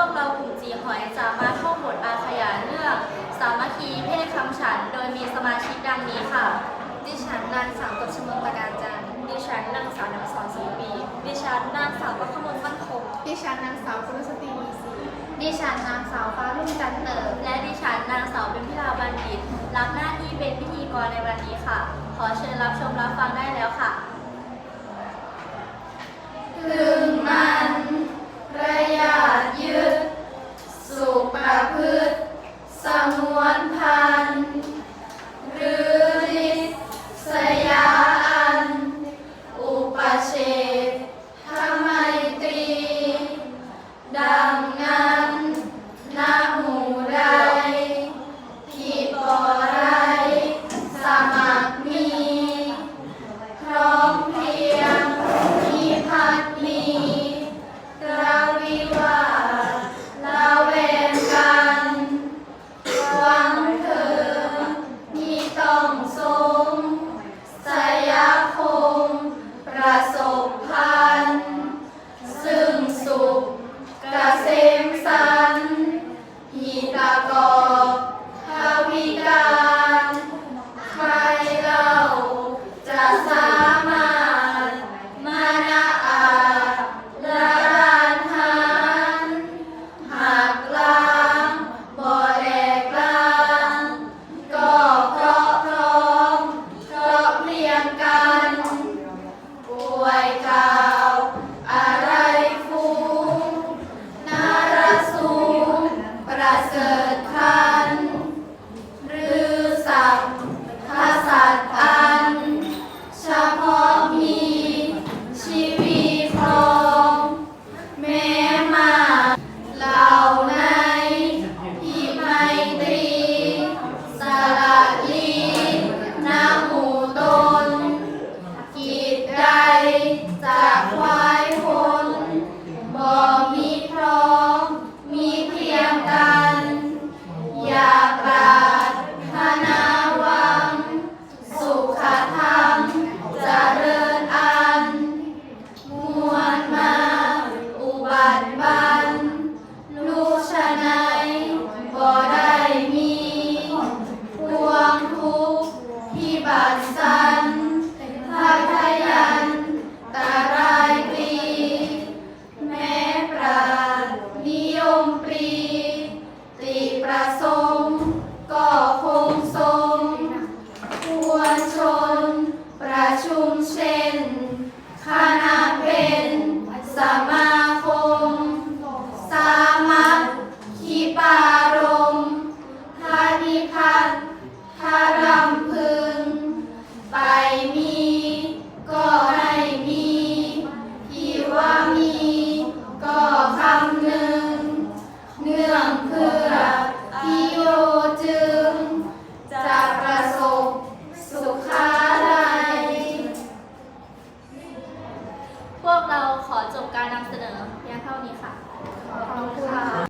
วกเรากลุ่มจีหอยจะมาท่องบทอาขยานเรื่องสามัคคีเพศคำฉัน โดยมีสมาชิกดังนี้ค่ะ ดิฉันนางสาวกฤษมลประการจันดิฉันนางสาวนักสอนสีปีดิฉันนางสาวประคมลมั่นคงดิฉันนางสาวคุณสตรีมีศรีดิฉันนางสาวฟ้ารุ่งจันเติมและดิฉันนางสาวเป็นพิลาบันดิตรับหน้าที่เป็นพิธีกรในวันนี้ค่ะ ขอเชิญรับชมรับฟังได้แล้วค่ะ ประ จบการนำเสนอเพียงเท่านี้ค่ะ ขอบคุณค่ะ